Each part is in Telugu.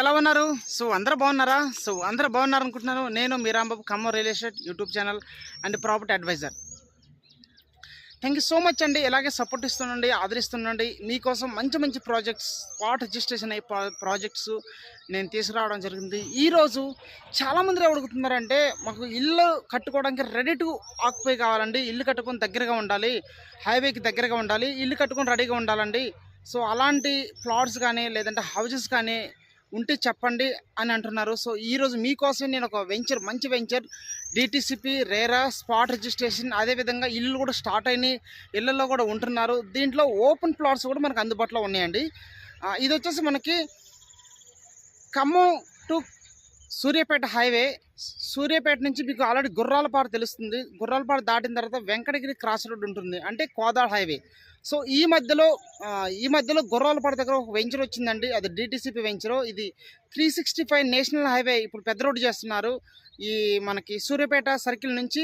ఎలా ఉన్నారు? సో అందరూ బాగున్నారా? సో అందరూ బాగున్నారు అనుకుంటున్నాను నేను Meerambabu Khammam real estate YouTube channel and property advisor. Thank you so much అండి. ఇలాగే సపోర్ట్ ఇస్తుండండి ఆదరిస్తుండండి. మీకోసం మంచి మంచి ప్రాజెక్ట్స్ స్పాట్ రిజిస్ట్రేషన్ అయ్యే ప్రాజెక్ట్స్ నేను తీసుకురావడం జరిగింది. ఈరోజు చాలామంది అడుగుతున్నారంటే మాకు ఇల్లు కట్టుకోవడానికి రెడీ టు ఆక్యుపై కావాలండి. ఇల్లు కట్టుకొని దగ్గరగా ఉండాలి. హైవేకి దగ్గరగా ఉండాలి. ఇల్లు కట్టుకొని రెడీగా ఉండాలండి. సో అలాంటి ప్లాట్స్ కానీ లేదంటే హౌజెస్ కానీ ఉంటే చెప్పండి అని అంటున్నారు. సో ఈరోజు మీకోసం నేను ఒక వెంచర్ మంచి venture DTCP RERA spot registration అదేవిధంగా ఇల్లు కూడా స్టార్ట్ అయినాయి ఇళ్ళల్లో కూడా ఉంటున్నారు. దీంట్లో ఓపెన్ ప్లాట్స్ కూడా మనకు అందుబాటులో ఉన్నాయండి. ఇది వచ్చేసి మనకి ఖమ్మం టు సూర్యాపేట హైవే సూర్యాపేట నుంచి మీకు ఆల్రెడీ గుర్రాలపాడు తెలుస్తుంది. గుర్రాలపాడు దాటిన తర్వాత వెంకటగిరి క్రాస్ రోడ్ ఉంటుంది. అంటే కోదాడ హైవే. సో ఈ మధ్యలో ఈ మధ్యలో గుర్రాలపాడు దగ్గర ఒక వెంచర్ వచ్చిందండి. అది డిటీసీపీ వెంచర్. ఇది three sixty five national highway ఇప్పుడు పెద్ద రోడ్డు చేస్తున్నారు. ఈ మనకి సూర్యాపేట సర్కిల్ నుంచి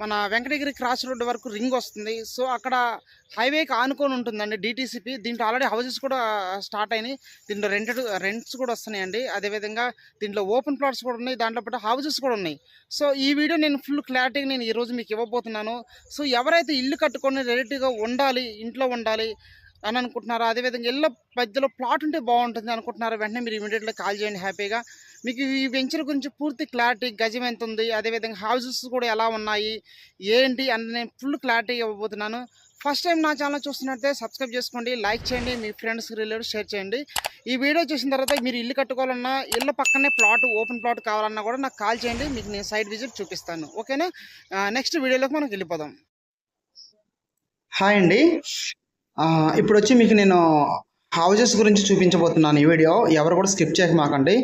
మన వెంకటగిరి క్రాస్ రోడ్ వరకు రింగ్ వస్తుంది. సో అక్కడ హైవేకి ఆనుకొని ఉంటుందండి డిటీసీపీ. దీంట్లో ఆల్రెడీ హౌసెస్ కూడా స్టార్ట్ అయినాయి. దీంట్లో రెంటెడ్ రెంట్స్ కూడా వస్తున్నాయండి. అదేవిధంగా దీంట్లో ఓపెన్ ప్లాట్స్ కూడా ఉన్నాయి. దాంట్లో పాటు హౌసెస్ కూడా ఉన్నాయి. సో ఈ వీడియో నేను ఫుల్ క్లారిటీగా నేను ఈరోజు మీకు ఇవ్వబోతున్నాను. సో ఎవరైతే ఇల్లు కట్టుకొని రెడీగా ఉండాలి ఇంట్లో ఉండాలి అని అనుకుంటున్నారో అదేవిధంగా ఇళ్ళ మధ్యలో ప్లాట్ ఉంటే బాగుంటుంది అనుకుంటున్నారో వెంటనే మీరు ఇమీడియట్గా కాల్ చేయండి హ్యాపీగా. మీకు ఈ వెంచర్ గురించి పూర్తి క్లారిటీ గజం ఎంత ఉంది? అదేవిధంగా హౌజెస్ కూడా ఎలా ఉన్నాయి? ఏంటి? అని నేను ఫుల్ క్లారిటీ ఇవ్వబోతున్నాను. ఫస్ట్ టైం నా ఛానల్ చూస్తున్నట్టే సబ్స్క్రైబ్ చేసుకోండి లైక్ చేయండి మీ ఫ్రెండ్స్ రిలేటివ్ షేర్ చేయండి. ఈ వీడియో చూసిన తర్వాత మీరు ఇల్లు కట్టుకోవాలన్నా ఇళ్ళ పక్కనే ప్లాట్ ఓపెన్ ప్లాట్ కావాలన్నా కూడా నాకు కాల్ చేయండి మీకు నేను సైడ్ విజిట్ చూపిస్తాను. ఓకేనా నెక్స్ట్ వీడియోలోకి మనం వెళ్ళిపోదాం. హాయ్ అండి. ఇప్పుడు వచ్చి మీకు నేను హౌజెస్ గురించి చూపించబోతున్నాను ఈ వీడియో ఎవరు కూడా స్కిప్ చేయక మాకండి.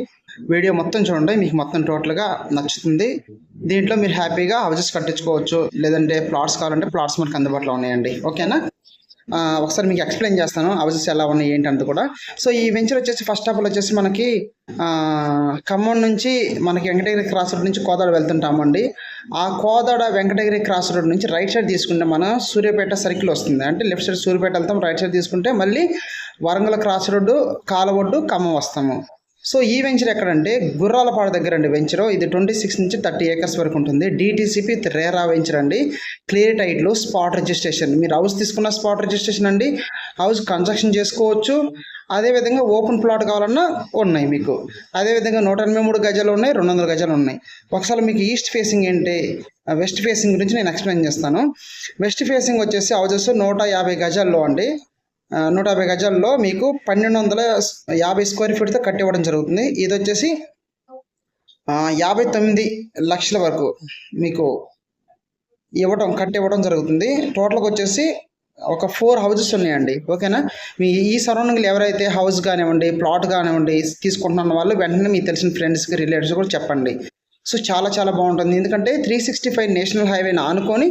వీడియో మొత్తం చూడండి మీకు మొత్తం టోటల్గా నచ్చుతుంది. దీంట్లో మీరు హ్యాపీగా హౌజెస్ కట్టించుకోవచ్చు లేదంటే ప్లాట్స్ కావాలంటే ప్లాట్స్ మనకు అందుబాటులో ఉన్నాయండి. ఓకేనా? ఒకసారి మీకు ఎక్స్ప్లెయిన్ చేస్తాను హౌజెస్ ఎలా ఉన్నాయి ఏంటి కూడా. సో ఈ వెంచర్ వచ్చేసి ఫస్ట్ ఆఫ్ ఆల్ వచ్చేసి మనకి ఖమ్మం నుంచి మనకి వెంకటగిరి క్రాస్ రోడ్ నుంచి కోదాడ వెళ్తుంటామండి. ఆ కోదాడ వెంకటగిరి క్రాస్ రోడ్ నుంచి రైట్ సైడ్ తీసుకుంటే మన సూర్యాపేట సర్కిల్ వస్తుంది. అంటే లెఫ్ట్ సైడ్ సూర్యాపేట వెళ్తాం రైట్ సైడ్ తీసుకుంటే మళ్ళీ వరంగల్ క్రాస్ రోడ్డు కాలవొడ్డు ఖమ్మం వస్తాము. సో ఈ వెంచర్ ఎక్కడంటే గుర్రాలపాడు దగ్గర అండి వెంచర్. ఇది ట్వంటీ సిక్స్ నుంచి థర్టీ ఏకర్స్ వరకు ఉంటుంది. డిటీసీపీ రేరా వెంచర్ అండి. క్లియర్ టైట్లు స్పాట్ రిజిస్ట్రేషన్. మీరు హౌస్ తీసుకున్న స్పాట్ రిజిస్ట్రేషన్ అండి. హౌస్ కన్స్ట్రక్షన్ చేసుకోవచ్చు. అదేవిధంగా ఓపెన్ ప్లాట్ కావాలన్నా ఉన్నాయి మీకు. అదేవిధంగా నూట ఎనభై మూడు గజాలు ఉన్నాయి రెండు వందల గజాలు ఉన్నాయి. ఒకసారి మీకు ఈస్ట్ ఫేసింగ్ ఏంటి వెస్ట్ ఫేసింగ్ గురించి నేను ఎక్స్ప్లెయిన్ చేస్తాను. వెస్ట్ ఫేసింగ్ వచ్చేసి హౌజెస్ నూట యాభై గజాల్లో అండి. నూట యాభై గజాల్లో మీకు పన్నెండు వందల యాభై స్క్వేర్ ఫీట్తో కట్టివ్వడం జరుగుతుంది. ఇది వచ్చేసి యాభై తొమ్మిది లక్షల వరకు మీకు ఇవ్వడం కట్టివ్వడం జరుగుతుంది. టోటల్గా వచ్చేసి ఒక ఫోర్ హౌజెస్ ఉన్నాయండి. ఓకేనా? మీ ఈ సరౌండింగ్లో ఎవరైతే హౌస్ కానివ్వండి ప్లాట్ కానివ్వండి తీసుకుంటున్న వాళ్ళు వెంటనే మీకు తెలిసిన ఫ్రెండ్స్కి రిలేటివ్స్ కూడా చెప్పండి. సో చాలా చాలా బాగుంటుంది. ఎందుకంటే త్రీ సిక్స్టీ ఫైవ్ నేషనల్ హైవేని ఆనుకొని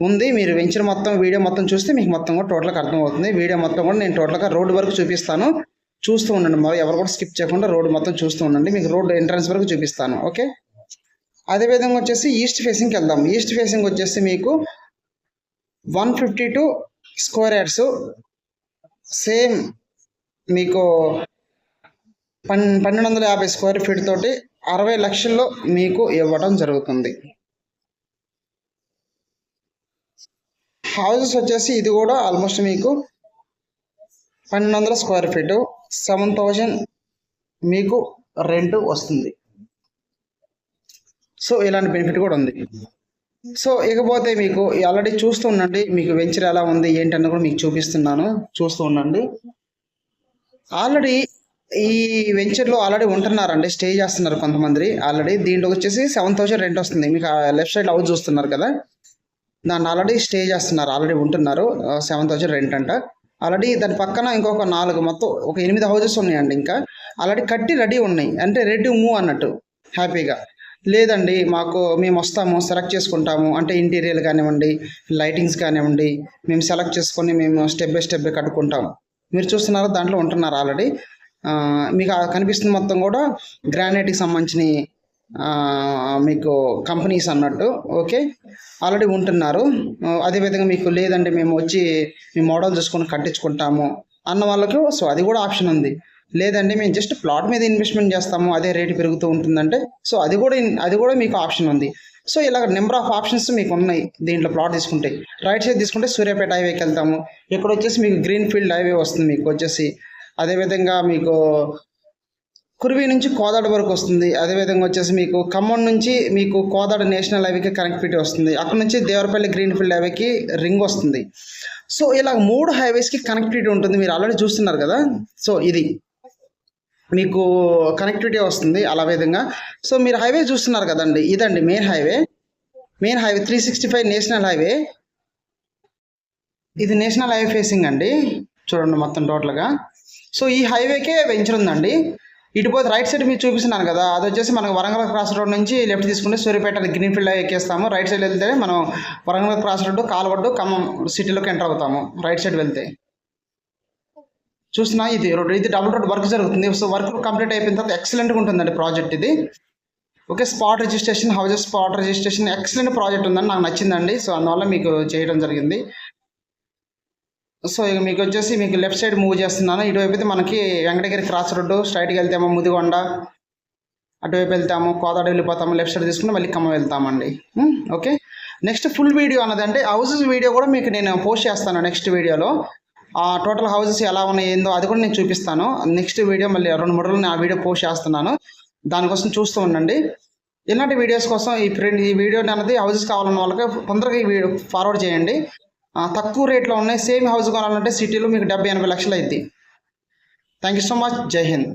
ఉంది. మీరు వెంచర్ మొత్తం వీడియో మొత్తం చూస్తే మీకు మొత్తం కూడా టోటల్గా అర్థమవుతుంది. వీడియో మొత్తం కూడా నేను టోటల్గా రోడ్ వరకు చూపిస్తాను. చూస్తూ ఉండండి. మరి ఎవరు కూడా స్కిప్ చేయకుండా రోడ్డు మొత్తం చూస్తూ ఉండండి. మీకు రోడ్డు ఎంట్రన్స్ వరకు చూపిస్తాను. ఓకే? అదేవిధంగా వచ్చేసి ఈస్ట్ ఫేసింగ్కి వెళ్దాం. ఈస్ట్ ఫేసింగ్ వచ్చేసి మీకు one fifty two square yards. Same మీకు పన్ పన్నెండు వందల యాభై స్క్వేర్ ఫీట్ తోటి అరవై లక్షల్లో మీకు ఇవ్వడం జరుగుతుంది. హౌసెస్ వచ్చేసి ఇది కూడా ఆల్మోస్ట్ మీకు పన్నెండు వందల స్క్వేర్ ఫీటు సెవెన్ థౌజండ్ మీకు రెంట్ వస్తుంది. సో ఇలాంటి బెనిఫిట్ కూడా ఉంది. సో ఇకపోతే మీకు ఆల్రెడీ చూస్తూ ఉండండి. మీకు వెంచర్ ఎలా ఉంది ఏంటన్న కూడా మీకు చూపిస్తున్నాను. చూస్తూ ఉండండి. ఆల్రెడీ ఈ వెంచర్లో ఆల్రెడీ ఉంటున్నారండి. స్టే చేస్తున్నారు కొంతమంది. ఆల్రెడీ దీంట్లో వచ్చేసి సెవెన్ థౌసండ్ రెంట్ వస్తుంది. మీకు లెఫ్ట్ సైడ్ హౌస్ చూస్తున్నారు కదా. దాన్ని ఆల్రెడీ స్టే చేస్తున్నారు ఆల్రెడీ ఉంటున్నారు. సెవెన్ థౌజండ్ రెంట్ అంట. ఆల్రెడీ దాని పక్కన ఇంకొక నాలుగు మొత్తం ఒక ఎనిమిది హౌజెస్ ఉన్నాయండి ఇంకా. ఆల్రెడీ కట్టి రెడీ ఉన్నాయి. అంటే రెడీ మూవ్ అన్నట్టు హ్యాపీగా. లేదండి మాకు మేము వస్తాము సెలెక్ట్ చేసుకుంటాము. అంటే ఇంటీరియర్ కానివ్వండి లైటింగ్స్ కానివ్వండి మేము సెలెక్ట్ చేసుకొని మేము స్టెప్ బై స్టెప్ కట్టుకుంటాం మీరు చూస్తున్నారు దాంట్లో ఉంటున్నారు ఆల్రెడీ మీకు కనిపిస్తున్న కనిపిస్తుంది మొత్తం కూడా గ్రానైట్కి సంబంధించిన మీకు కంపెనీస్ అన్నట్టు ఓకే? ఆల్రెడీ ఉంటున్నారు. అదేవిధంగా మీకు లేదంటే మేము వచ్చి మీ మోడల్ చూసుకొని కట్టించుకుంటాము అన్న వాళ్ళకు సో అది కూడా ఆప్షన్ ఉంది. లేదండి మేము జస్ట్ ప్లాట్ మీద ఇన్వెస్ట్మెంట్ చేస్తాము అదే రేటు పెరుగుతూ ఉంటుందంటే సో అది కూడా అది కూడా మీకు ఆప్షన్ ఉంది. సో ఇలా నెంబర్ ఆఫ్ ఆప్షన్స్ మీకు ఉన్నాయి దీంట్లో ప్లాట్ తీసుకుంటే. రైట్ సైడ్ తీసుకుంటే సూర్యాపేట హైవేకి వెళ్తాము. ఇక్కడ వచ్చేసి మీకు గ్రీన్ ఫీల్డ్ హైవే వస్తుంది మీకు వచ్చేసి. అదేవిధంగా మీకు కురివి నుంచి కోదాడ వరకు వస్తుంది. అదేవిధంగా వచ్చేసి మీకు ఖమ్మం నుంచి మీకు కోదాడ నేషనల్ హైవేకి కనెక్టివిటీ వస్తుంది. అక్కడ నుంచి దేవరపల్లి గ్రీన్ఫీల్డ్ హైవేకి రింగ్ వస్తుంది. సో ఇలా మూడు హైవేస్కి కనెక్టివిటీ ఉంటుంది. మీరు ఆల్రెడీ చూస్తున్నారు కదా? సో ఇది. మీకు కనెక్టివిటీ వస్తుంది. అలా విధంగా. సో మీరు హైవే చూస్తున్నారు కదండి. ఇదండి main highway. Main highway three sixty five national highway. ఇది నేషనల్ హైవే ఫేసింగ్ అండి. చూడండి మొత్తం టోటల్గా. సో ఈ హైవేకే వెంచర్ ఉందండి. ఇటు పోతే రైట్ సైడ్ మీరు చూపిస్తున్నాను కదా. అది వచ్చేసి మనకు వరంగల్ క్రాస్ రోడ్ నుంచి లెఫ్ట్ తీసుకుంటే సూర్యపేట గ్రీన్ ఫీల్డ్ ఎక్కేస్తాము. రైట్ సైడ్ వెళ్తే మనం వరంగల్ క్రాస్ రోడ్డు కాలవడ్డు ఖమ్మం సిటీలోకి ఎంటర్ అవుతాము. రైట్ సైడ్ వెళ్తే. చూస్తున్నా? ఇది రోడ్. ఇది డబుల్ రోడ్ వర్క్ జరుగుతుంది. సో వర్క్ కంప్లీట్ అయిపోయిన తర్వాత ఎక్సలెంట్గా ఉంటుందండి ప్రాజెక్ట్ ఇది. Okay spot registration houses spot registration excellent project ఉందని నాకు నచ్చిందండి. సో అందువల్ల మీకు చేయడం జరిగింది. సో ఇక మీకు వచ్చేసి మీకు లెఫ్ట్ సైడ్ మూవ్ చేస్తున్నాను. ఇటువైపు అయితే మనకి వెంకటగిరి క్రాస్ రోడ్డు స్ట్రైట్కి వెళ్తాము ముదిగొండ. అటువైపు వెళ్తాము కోదాడ వెళ్ళిపోతాము లెఫ్ట్ సైడ్ తీసుకుని మళ్ళీ ఖమ్మం వెళ్తామండి. ఓకే? నెక్స్ట్ ఫుల్ వీడియో అన్నది అంటే హౌసెస్ వీడియో కూడా మీకు నేను పోస్ట్ చేస్తాను నెక్స్ట్ వీడియోలో ఆ టోటల్ హౌసెస్ ఎలా ఉన్నాయి ఏందో అది కూడా నేను చూపిస్తాను. నెక్స్ట్ వీడియో మళ్ళీ రెండు మూడు రోజులు నేను ఆ వీడియో పోస్ట్ చేస్తున్నాను. దానికోసం చూస్తూ ఉండండి. ఇలాంటి వీడియోస్ కోసం ఈ ఫ్రెండ్ ఈ వీడియో అనేది హౌసెస్ కావాలన్న వాళ్ళకి తొందరగా ఈ వీడియో ఫార్వర్డ్ చేయండి. తక్కువ రేట్లో ఉన్నాయి. సేమ్ హౌస్ కొనాలంటే సిటీలో మీకు డెబ్బై ఎనభై లక్షలు అయింది థ్యాంక్ యూ సో మచ్ జై హింద్